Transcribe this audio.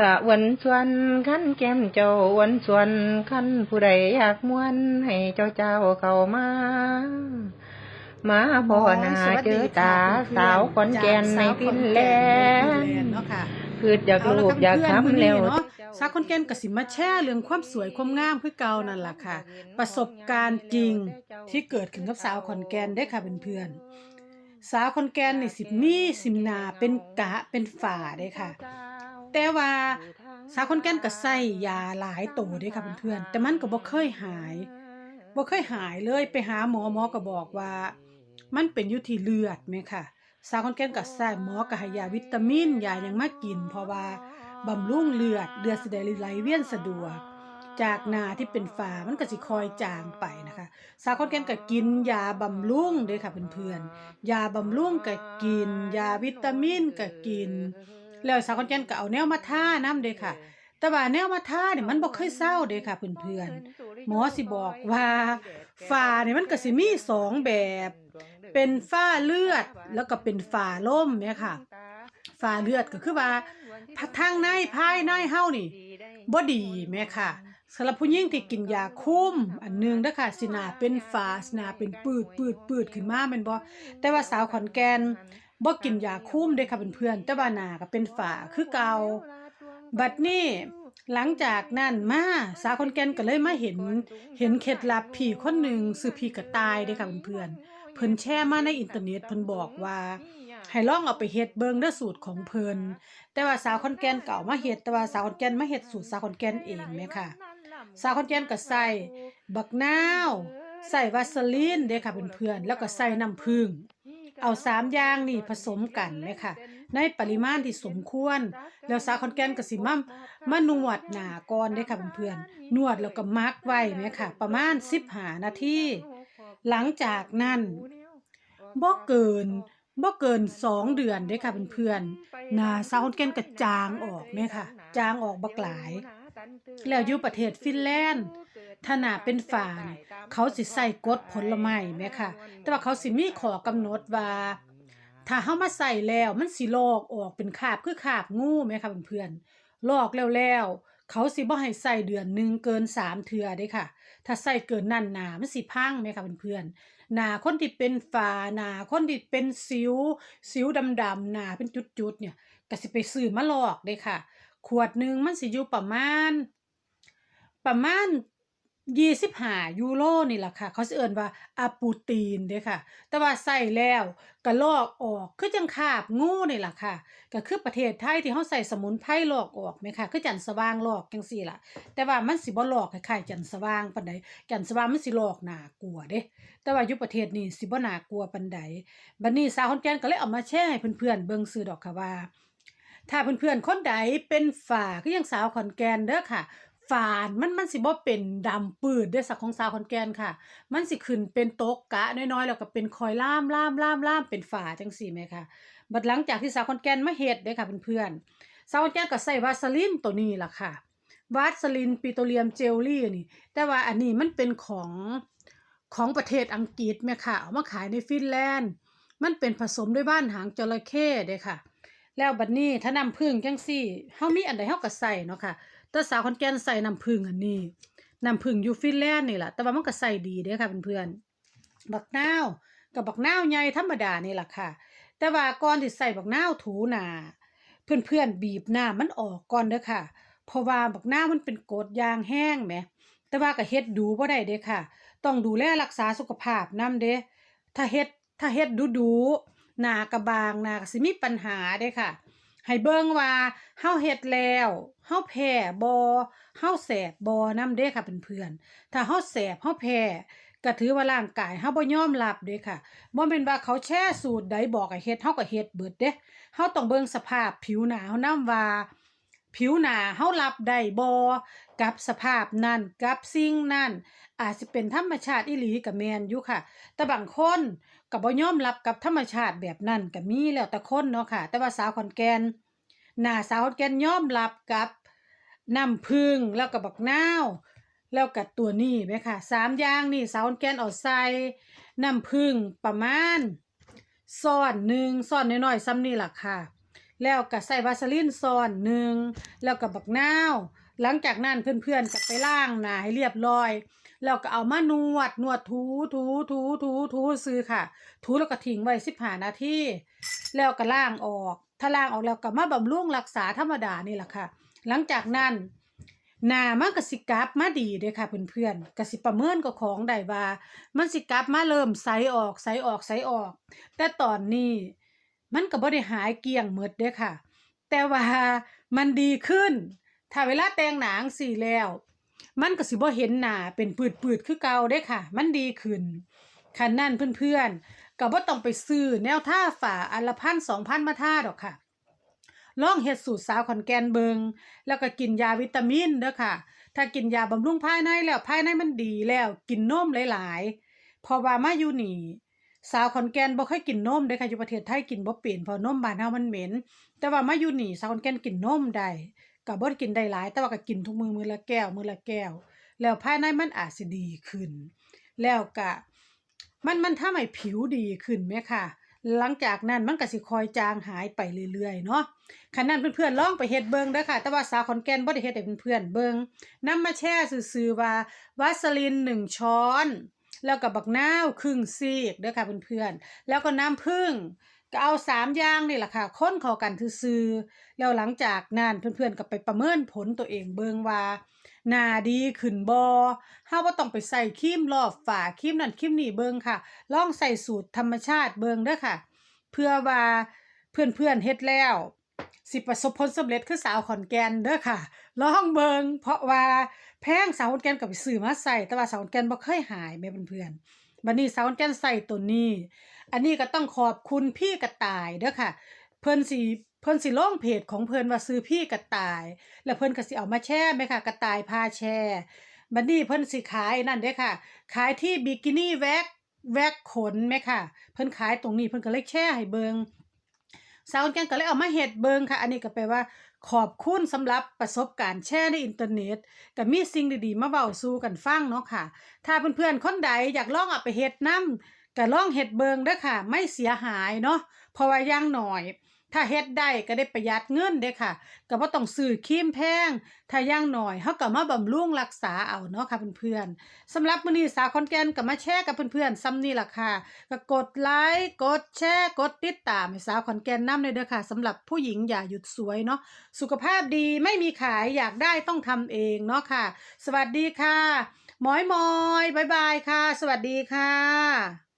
ละวันสวนขันแก้มเจ้าวันสวนขันผู้ใดอยากม่วนให้เจ้าเจ้าเข้ามา มาพ่อหน้าเจอตาสาวขอนแก่นในพินแลนด์เนาะค่ะคืออยากลูกอยากทำแล้วเนาะสาวคนแก่นก็สิมาแชร์เรื่องความสวยความงามคือเก่านั่นล่ะค่ะ ประสบการณ์จริงที่เกิดขึ้นกับสาวขอนแก่นได้อค่ะเพื่อนๆสาวขอนแก่นนี่สิมีสิมนาเป็นกะเป็นฝาได้อค่ะ แต่ว่าสาวขอนแก่นก็ใส่ยาหลายโตเด้อค่ะเพื่อนๆแต่มันก็บ่เคยหายบ่เคยหายเลยไปหาหมอหมอก็บอกว่า มันเป็นอยู่ที่เลือดแม่ค่ะสาวขอนแก่นก็ใส่หมอก็ให้ยาวิตามินยาหยังมากิน เพราะว่าบำรุงเลือดเลือดสิได้ไหลเวียนสะดวกจากหนาที่เป็นฝ้ามันก็สิคอยจางไปนะคะ สาวขอนแก่นก็กินยาบำรุงเด้อค่ะเพื่อนๆยาบำรุงก็กิน ยาวิตามินก็กิน แล้วสาวขอนแก่นก็เอาแนวมาทานํเด้อค่ะ แต่ว่าแนวมาทาเนี่ยมันบ่เคยเศร้าเด้อค่ะเพื่อนๆหมอสิบอกว่าฝ้าเนี่ยมันก็สิมีสองแบบ เป็นฝ้าเลือดแล้วก็เป็นฝ้าล่มเนี่ยค่ะฝ้าเลือดก็คือว่าทางในภายในเฮานี่บ่ดีแม่ค่ะสำหรับผู้หญิงที่กินยาคุมอันหนึงเด้อค่ะสิหนาเป็นฝาสิหนาเป็นปืดปืดปืดขึ้นมาแม่นบ่แต่ว่าสาวขอนแก่น บ่กินยาคุ้มเด้ค่ะเพื่อนๆแต่ว่าหน้าก็เป็นฝาคือเก่าบัดนี้หลังจากนั้นมาสาวขอนแก่นก็เลยมาเห็น เห็นเคล็ดลับผีคนหนึ่งซื้อผีกระต่ายเด้ค่ะเพื่อนๆเพิ่นแชร์มาในอินเทอร์เน็ตเพิ่นบอกว่าให้ลองเอาไปเฮ็ดเบิ่งเด้อสูตรของเพิ่นแต่ว่าสาวขอนแก่นเก่ามาเฮ็ดแต่ว่าสาวขอนแก่นมาเฮ็ดสูตรสาวขอนแก่นเองแม่ค่ะสาวขอนแก่นก็ใส่บักนาวใส่วาสลีนเด้ค่ะเพื่อนๆแล้วก็ใส่น้ำผึ้ง เอาสามอย่างนี่ผสมกันแม่ค่ะในปริมาณที่สมควร แล้วสาวขอนแก่นก็สิมามานวดหนาก่อนเด้ค่ะเพื่อนๆนวดแล้วก็มักไว้แม่ค่ะ ประมาณ15นาทีหลังจากนั้นบ่เกินบ่เกินสองเดือนเด้ค่ะเพื่อนๆหนาสาวขอนแก่นก็จางออกแม่ค่ะ จางออกบักหลาย แล้วอยู่ประเทศฟินแลนด์ ถ้าหนาเป็นฝานเขาสิใส่กดผลไม้แม่ค่ะ แต่ว่าเขาสิมีขอกำหนดว่า ถ้าเฮามาใส่แล้วมันสิลอกออกเป็นคาบคือคาบงูแม่ค่ะเพื่อนๆลอกแล้วแล้วเขาสิบ่ให้ใส่เดือนหนึ่งเกินสามเทื่อเด้ค่ะ ถ้าใส่เกินนั่นหนามันสิพังแม่ค่ะเพื่อนๆหนาคนที่เป็นฝาหนาคนที่เป็นสิว สิวดำๆหนาเป็นจุดๆเนี่ยก็สิไปซื้อมาลอกเด้ค่ะ ขวดหนึ่งมันสิอยู่ประมาณ ประมาณ ยี่สิบห้ายูโรนี่แหละค่ะ เขาเอิ้นว่าอะปูตีนเด้ค่ะ แต่ว่าใส่แล้วก็ลอกออกคือจังคาบงูนี่แหละค่ะ ก็คือประเทศไทยที่เขาใส่สมุนไพรลอกออกไหมค่ะ คือจันทร์สว่างลอกจังซี่ล่ะ แต่ว่ามันสิบ่ลอกคล้ายๆจันทร์สว่างปานใดจันทร์สว่างมันสิลอกหนากลัวเด้ แต่ว่าอยู่ประเทศนี้สิบ่น่ากลัวปานใดบัดนี้สาวขอนแก่นก็เลยเอามาแชร์ให้เพื่อนๆเบิ่งซื่อดอกค่ะว่าถ้าเพื่อนๆคนใดเป็นฝ่าคือยังสาวขอนแก่นเด้อค่ะ ฝานมันมันสิบ่เป็นดำปืดเด้อสักของสาวขอนแก่นค่ะ มันสิขึ้นเป็นโต๊กกะน้อยๆแล้วก็เป็นคอยล่ามล่ามล่ามล่ามเป็นฝาจังซี่แหมค่ะบัดหลังจากที่สาวขอนแก่นมาเฮ็ดเด้ค่ะเพื่อนๆสาวขอนแก่นก็ใส่วาสลินตัวนี้ล่ะค่ะวาสลินปิโตรเลียมเจลลี่นี่ แต่ว่าอันนี้มันเป็นของของประเทศอังกฤษแม่ค่ะเอามาขายในฟินแลนด์ มันเป็นผสมด้วยบ้านหางจระเข้เด้ค่ะ แล้วบัดนี้ถ้าน้ำผึ้งจังซี่เฮามีอันใดเฮาก็ใส่เนาะค่ะ แต่สาวขอนแก่นใส่น้ำผึ้งอันนี้น้ำผึ้งอยู่ฟินแลนด์นี่แหละแต่ว่ามันก็ใส่ดีเด้อค่ะเพื่อนๆบักนาวกับบักนาวใหญ่ธรรมดานี่แหละค่ะ แต่ว่าก่อนที่ใส่บักนาวถูหนาเพื่อนๆบีบหน้ามันออกก่อนเด้อค่ะ เพราะว่าบักนาวมันเป็นกรดยางแห้งแหมแต่ว่าก็เฮ็ดดูบ่ได้เด้ค่ะ ต้องดูแลรักษาสุขภาพนำเด้ถ้าเฮ็ดถ้าเฮ็ดดูดูหน้ากระบางหน้าก็สิมีปัญหาเด้ค่ะ ให้เบิ่งว่าเฮาเฮ็ดแล้วเฮาแพ้บ่เฮาแสบบ่นำเด้ค่ะเพื่อนๆถ้าเฮาแสบเฮาแพ้ก็ถือว่าร่างกายเฮาบ่ยอมรับเด้ค่ะบ่แม่นว่าเขาแช่สูตรใดบอกให้เฮ็ดเฮาก็เฮ็ดเบิดเด้เฮาต้องเบิ่งสภาพผิวหน้าเฮานำว่าผิวหน้าเฮารับได้บ่กับสภาพนั้นกับสิ่งนั้นอาจสิเป็นธรรมชาติอีหลีก็แม่นอยู่ค่ะ แต่บางคน ก็บ่ยอมรับกับธรรมชาติแบบนั้นก็มีแล้วแต่คนเนาะค่ะ แต่ว่าสาวขอนแก่นหน้าสาวขอนแก่นยอมรับกับน้ำผึ้งแล้วก็บักนาวแล้วก็ตัวนี้แม่ค่ะสามอย่างนี่สาวขอนแก่นเอาใส่น้ำผึ้งประมาณซ้อนหนึ่งซ้อนน้อยๆซ้ำนี่ล่ะค่ะ แล้วก็ใส่วาสลินซ้อนหนึ่งแล้วก็บักนาวหลังจากนั้นเพื่อนๆก็ไปล้างหน้าให้เรียบร้อย แล้วก็เอามานวดนวดถูถูถูถูถูซื้อค่ะ ถูแล้วก็ทิ้งไว้สิบห้านาทีแล้วก็ล้างออก ถ้าล้างออกแล้วก็มาบำรุงรักษาธรรมดานี่แหละค่ะ หลังจากนั้นหน้ามันก็สิกลับมาดีเด้ค่ะเพื่อนๆก็สิประเมินกับของได้ว่ามันสิกลับมาเริ่มใสออกใสออกใสออก แต่ตอนนี้มันก็บ่ได้หายเกลี้ยงหมดเด้ค่ะ แต่ว่ามันดีขึ้น ถ้าเวลาแต่งหนังสีแล้ว มันก็สิบ่เห็นหน้าเป็นปืดๆคือเก่าเด้ค่ะ มันดีขึ้นคันนั่นเพื่อนๆก็บ่ต้องไปซื้อแนวท่าฝาอันละพันสองพันมาท่าดอกค่ะลองเฮ็ดสูตรสาวขอนแก่นเบิงแล้วก็กินยาวิตามินเด้อค่ะ ถ้ากินยาบำรุงภายในแล้วภายในมันดีแล้วกินนมหลายๆพราะว่ามาอยู่นี่สาวขอนแก่นบ่เคยกินนมเด้อค่ะอยู่ประเทศไทยกินบ่เป็นเพราะนมบ้านเฮามันเหม็น แต่ว่ามาอยู่นี่สาวขอนแก่นกินนมได้ ก็บ่ได้กินได้หลาย แต่ว่าก็กินทุกมือมือละแก้วมือละแก้ว แล้วภายในมันอาจสิดีขึ้น แล้วก็มันมันทำให้ผิวดีขึ้นแม่ค่ะ หลังจากนั้นมันก็สิคอยจางหายไปเรื่อยๆเนาะคันนั้นเพื่อนๆลองไปเฮ็ดเบิ่งเด้อค่ะ แต่ว่าสาวขอนแก่นบ่ได้เฮ็ดให้เพื่อนๆเบิ่งนำมาแช่ซื่อๆว่าวาสลินหนึ่งช้อนแล้วก็บักนาวครึ่งซีกเด้อค่ะเพื่อนๆ แล้วก็น้ำผึ้ง ก็เอาสามอย่างนี่แหละค่ะค้นเข้ากันซื่อๆแล้วหลังจากนั้นเพื่อนๆก็ไปประเมินผลตัวเองเบิงว่าหน้าดีขึ้นบ่เฮาบ่ต้องไปใส่ครีมรอบฝาครีมนั่นครีมนี่เบิงค่ะ ลองใส่สูตรธรรมชาติเบิงเด้อค่ะ เพื่อว่าเพื่อนๆเฮ็ดแล้ว สิประสบผลสำเร็จคือสาวขอนแก่นเด้อค่ะ ลองเบิงเพราะว่าแพงสาวขอนแก่นก็ไปซื้อมาใส่แต่ว่าสาวขอนแก่นบ่เคยหายแม่เพื่อนๆบัดนี้สาวขอนแก่นใส่ตัวนี้ อันนี้ก็ต้องขอบคุณพี่กระต่ายเด้อค่ะ เพิ่นสิเพิ่นสิลงเพจของเพิ่นว่าซื้อพี่กระต่าย แล้วเพิ่นก็สิเอามาแชร์ไหมค่ะ กระต่ายพาแชร์บัดนี้เพิ่นสิขายนั่นเด้อค่ะ ขายที่บิกินี่แว็กแว็กขนไหมค่ะ เพิ่นขายตรงนี้เพิ่นก็เลยแชร์ให้เบิงสาวแกนก็เลยเอามาเฮ็ดเบิงค่ะ อันนี้ก็แปลว่าขอบคุณสำหรับประสบการณ์แชร์ในอินเทอร์เน็ตก็มีสิ่งดีๆ มาเว้าสู่กันฟังเนาะค่ะ ถ้าเพื่อนๆคนใดอยากลองเอาไปเฮ็ดนํ ก็ลองเฮ็ดเบิงเด้อค่ะ ไม่เสียหายเนาะเพราะว่าย่างหน้อย ถ้าเฮ็ดได้ก็ได้ประหยัดเงินเด้อค่ะ ก็บ่ต้องซื้อครีมแพง ถ้าย่างหน้อยเฮาก็มาบำรุงรักษาเอาเนาะค่ะเพื่อนๆสำหรับมื้อนี้สาวขอนแก่นก็มาแชร์กับเพื่อนๆซ้ำนี่ล่ะค่ะก็กดไลค์กดแชร์กดติดตามให้สาวขอนแก่นนำเลยเด้อค่ะสำหรับผู้หญิงอย่าหยุดสวยเนาะสุขภาพดีไม่มีขายอยากได้ต้องทำเองเนาะค่ะ สวัสดีค่ะมอยมอยบายบายค่ะ สวัสดีค่ะ